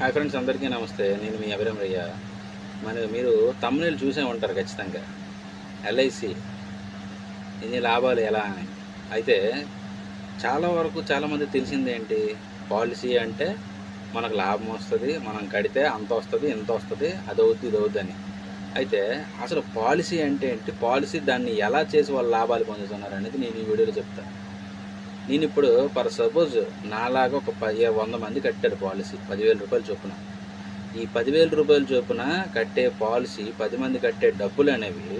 Hi friends అందరికీ నమస్తే. నేను మీ అభిరామయ్య. మన మీరు తమ్ముళ్ళు చూసే ఉంటారు ఖచ్చితంగా. ఎల్ఐసి ఇన్ని లాభాలు ఎలా అని. అయితే చాలా వరకు చాలామంది తెలిసింది ఏంటి? పాలసీ అంటే మనకు లాభం వస్తుంది మనం కడితే అంత వస్తుంది ఇంత వస్తుంది అది అవుద్ది ఇది అవుద్ది అని. అయితే అసలు పాలసీ అంటే ఏంటి? పాలసీ దాన్ని ఎలా చేసి వాళ్ళు లాభాలు పొందుతున్నారు అనేది నేను ఈ వీడియోలో చెప్తాను. నేను ఇప్పుడు ఫర్ సపోజ్ నాలాగా ఒక పది వంద మంది కట్టారు పాలసీ పదివేల రూపాయలు చొప్పున. ఈ పదివేల రూపాయల చొప్పున కట్టే పాలసీ పది మంది కట్టే డబ్బులు అనేవి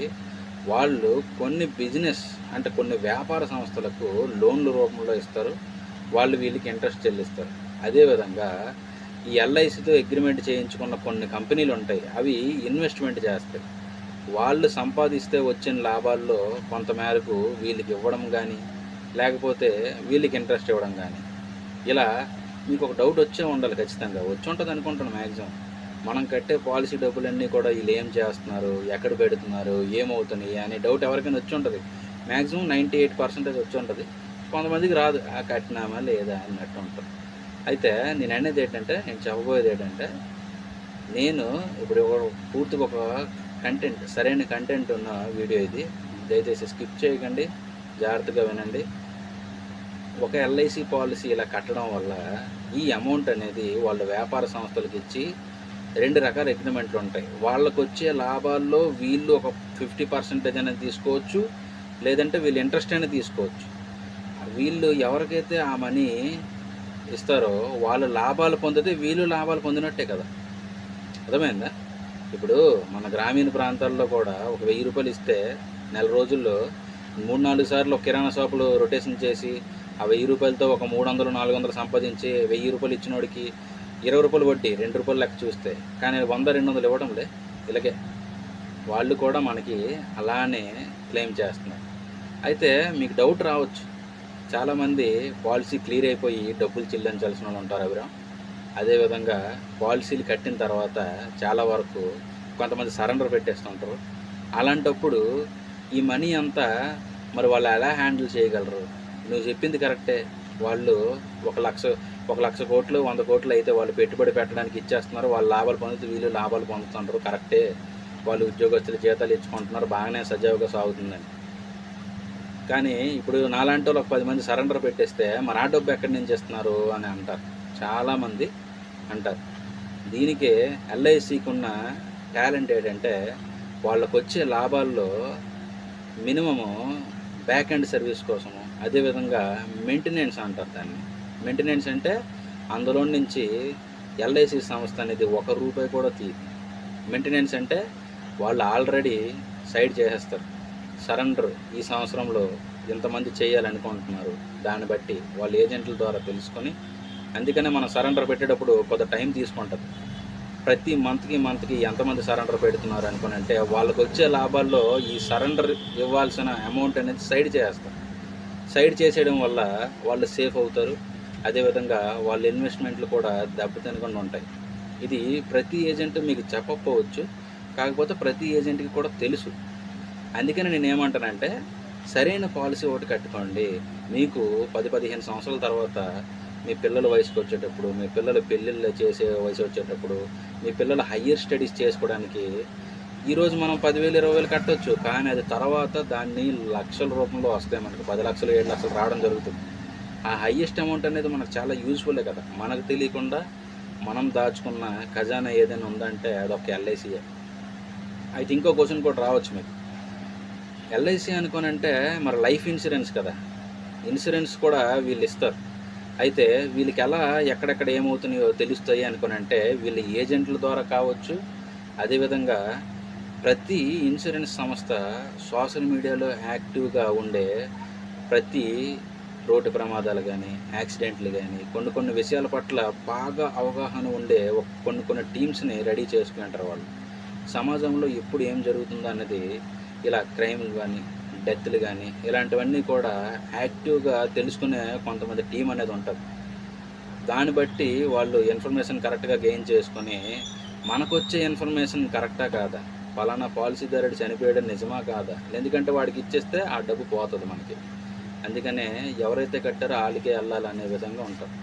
వాళ్ళు కొన్ని బిజినెస్ అంటే కొన్ని వ్యాపార సంస్థలకు లోన్ల రూపంలో ఇస్తారు. వాళ్ళు వీళ్ళకి ఇంట్రెస్ట్ చెల్లిస్తారు. అదేవిధంగా ఈ ఎల్ఐసితో అగ్రిమెంట్ చేయించుకున్న కొన్ని కంపెనీలు ఉంటాయి. అవి ఇన్వెస్ట్మెంట్ చేస్తాయి. వాళ్ళు సంపాదిస్తే వచ్చిన లాభాల్లో కొంతమేరకు వీళ్ళకి ఇవ్వడం కానీ లేకపోతే వీళ్ళకి ఇంట్రెస్ట్ ఇవ్వడం కానీ. ఇలా మీకు ఒక డౌట్ వచ్చే ఉండాలి ఖచ్చితంగా. వచ్చి ఉంటుంది అనుకుంటాను మ్యాక్సిమం మనం కట్టే పాలసీ డబ్బులన్నీ కూడా వీళ్ళు ఏం చేస్తున్నారు? ఎక్కడ పెడుతున్నారు? ఏమవుతున్నాయి? అనే డౌట్ ఎవరికైనా వచ్చి ఉంటుంది. మ్యాక్సిమం నైంటీ ఎయిట్ పర్సెంటేజ్ వచ్చి ఉంటుంది. కొంతమందికి రాదు. ఆ కట్టినామా లేదా అన్నట్టు ఉంటుంది. అయితే నేను అనేది ఏంటంటే నేను చెప్పబోయేది ఏంటంటే నేను ఇప్పుడు ఒక- పూర్తిగా ఒక కంటెంట్ సరైన కంటెంట్ ఉన్న వీడియో ఇది. దయచేసి స్కిప్ చేయకండి. జాగ్రత్తగా వినండి. ఒక ఎల్ఐసి పాలసీ ఇలా కట్టడం వల్ల ఈ అమౌంట్ అనేది వాళ్ళ వ్యాపార సంస్థలకు ఇచ్చి రెండు రకాల అగ్రిమెంట్లు ఉంటాయి. వాళ్ళకు వచ్చే లాభాల్లో వీళ్ళు ఒక ఫిఫ్టీ పర్సెంటేజ్ అనేది తీసుకోవచ్చు లేదంటే వీళ్ళు ఇంట్రెస్ట్ అనేది తీసుకోవచ్చు. వీళ్ళు ఎవరికైతే ఆ మనీ ఇస్తారో వాళ్ళు లాభాలు పొందితే వీళ్ళు లాభాలు పొందినట్టే కదా. అర్థమైందా? ఇప్పుడు మన గ్రామీణ ప్రాంతాల్లో కూడా ఒక వెయ్యి రూపాయలు ఇస్తే నెల రోజుల్లో మూడు నాలుగు సార్లు కిరాణా షాపులు రొటేషన్ చేసి ఆ వెయ్యి రూపాయలతో ఒక మూడు వందలు నాలుగు వందలు సంపాదించి వెయ్యి రూపాయలు ఇచ్చినోడికి ఇరవై రూపాయలు వడ్డీ రెండు రూపాయలు లెక్క చూస్తే. కానీ వంద రెండు వందలు ఇవ్వడంలే. ఇలాగే వాళ్ళు కూడా మనకి అలానే క్లెయిమ్ చేస్తున్నారు. అయితే మీకు డౌట్ రావచ్చు. చాలామంది పాలసీ క్లియర్ అయిపోయి డబ్బులు చెల్లించాల్సిన వాళ్ళు ఉంటారు అభిరామ్. అదేవిధంగా పాలసీలు కట్టిన తర్వాత చాలా వరకు కొంతమంది సరెండర్ పెట్టేస్తుంటారు. అలాంటప్పుడు ఈ మనీ అంతా మరి వాళ్ళు ఎలా హ్యాండిల్ చేయగలరు? నువ్వు చెప్పింది కరెక్టే. వాళ్ళు ఒక లక్ష ఒక లక్ష కోట్లు వంద కోట్లు అయితే వాళ్ళు పెట్టుబడి పెట్టడానికి ఇచ్చేస్తున్నారు. వాళ్ళు లాభాలు పొందుతూ వీళ్ళు లాభాలు పొందుతుంటారు. కరెక్టే. వాళ్ళు ఉద్యోగస్తులు జీతాలు ఇచ్చుకుంటున్నారు బాగానే సజావుగా సాగుతుందని. కానీ ఇప్పుడు నాలాంటి వాళ్ళు ఒక పది మంది సరెండర్ పెట్టేస్తే మరి ఆ డబ్బు ఎక్కడి నుంచి ఇస్తున్నారు అని అంటారు. చాలామంది అంటారు. దీనికి ఎల్ఐసికి ఉన్న టాలెంట్ ఏంటంటే వాళ్ళకు వచ్చే లాభాల్లో మినిమము బ్యాక్ ఎండ్ సర్వీస్ కోసము అదేవిధంగా మెయింటెనెన్స్ అంటారు దాన్ని. మెయింటెనెన్స్ అంటే అందులో నుంచి ఎల్ఐసి సంస్థ అనేది ఒక రూపాయి కూడా తీయదు. మెయింటెనెన్స్ అంటే వాళ్ళు ఆల్రెడీ సైడ్ చేసేస్తారు. సరెండర్ ఈ సంవత్సరంలో ఎంతమంది చేయాలనుకుంటున్నారు. దాన్ని బట్టి వాళ్ళ ఏజెంట్ల ద్వారా తెలుసుకొని అందుకనే మనం సరెండర్ పెట్టేటప్పుడు కొంత టైం తీసుకుంటుంది ప్రతి మంత్కి మంత్కి ఎంతమంది సరెండర్ పెడుతున్నారు అనుకుని అంటే వాళ్ళకి వచ్చే లాభాల్లో ఈ సరెండర్ ఇవ్వాల్సిన అమౌంట్ అనేది సైడ్ చేస్తారు. సైడ్ చేసేయడం వల్ల వాళ్ళు సేఫ్ అవుతారు. అదేవిధంగా వాళ్ళ ఇన్వెస్ట్మెంట్లు కూడా దెబ్బతినకుండా ఉంటాయి. ఇది ప్రతి ఏజెంట్ మీకు చెప్పకపోవచ్చు. కాకపోతే ప్రతి ఏజెంట్కి కూడా తెలుసు. అందుకని నేను ఏమంటానంటే సరైన పాలసీ ఒకటి కట్టుకోండి. మీకు పది పదిహేను సంవత్సరాల తర్వాత మీ పిల్లల వయసుకు వచ్చేటప్పుడు మీ పిల్లలు పెళ్ళిళ్ళు చేసే వయసు వచ్చేటప్పుడు మీ పిల్లలు హయ్యర్ స్టడీస్ చేసుకోవడానికి ఈరోజు మనం పదివేలు ఇరవై వేలు కట్టొచ్చు. కానీ అది తర్వాత దాన్ని లక్షల రూపంలో వస్తాయి మనకు. పది లక్షలు ఏడు లక్షలు రావడం జరుగుతుంది. ఆ హయ్యెస్ట్ అమౌంట్ అనేది మనకు చాలా యూజ్ఫుల్లే కదా. మనకు తెలియకుండా మనం దాచుకున్న ఖజానా ఏదైనా ఉందంటే అదొక ఎల్ఐసీఏ అయితే ఇంకో క్వశ్చన్ కూడా రావచ్చు మీకు. ఎల్ఐసి అనుకోనంటే మరి లైఫ్ ఇన్సూరెన్స్ కదా. ఇన్సూరెన్స్ కూడా వీళ్ళు ఇస్తారు. అయితే వీళ్ళకి ఎలా ఎక్కడెక్కడ ఏమవుతున్నాయో తెలుస్తాయి అనుకుని అంటే వీళ్ళ ఏజెంట్ల ద్వారా కావచ్చు. అదేవిధంగా ప్రతి ఇన్సూరెన్స్ సంస్థ సోషల్ మీడియాలో యాక్టివ్గా ఉండే ప్రతి రోడ్డు ప్రమాదాలు కానీ యాక్సిడెంట్లు కానీ కొన్ని కొన్ని విషయాల పట్ల బాగా అవగాహన ఉండే కొన్ని కొన్ని టీమ్స్ని రెడీ చేసుకుంటారు వాళ్ళు. సమాజంలో ఎప్పుడు ఏం జరుగుతుందో అన్నది ఇలా క్రైమ్ కానీ డెత్లు కానీ ఇలాంటివన్నీ కూడా యాక్టివ్గా తెలుసుకునే కొంతమంది టీం అనేది ఉంటుంది. దాన్ని బట్టి వాళ్ళు ఇన్ఫర్మేషన్ కరెక్ట్గా గెయిన్ చేసుకొని మనకు వచ్చే ఇన్ఫర్మేషన్ కరెక్టా కాదా? పలానా పాలసీదారుడు చనిపోయాడు నిజమా కాదా? ఎందుకంటే వాడికి ఇచ్చేస్తే ఆ డబ్బు పోతుంది మనకి. అందుకనే ఎవరైతే కట్టారో వాళ్ళకే వెళ్ళాలనే విధంగా ఉంటారు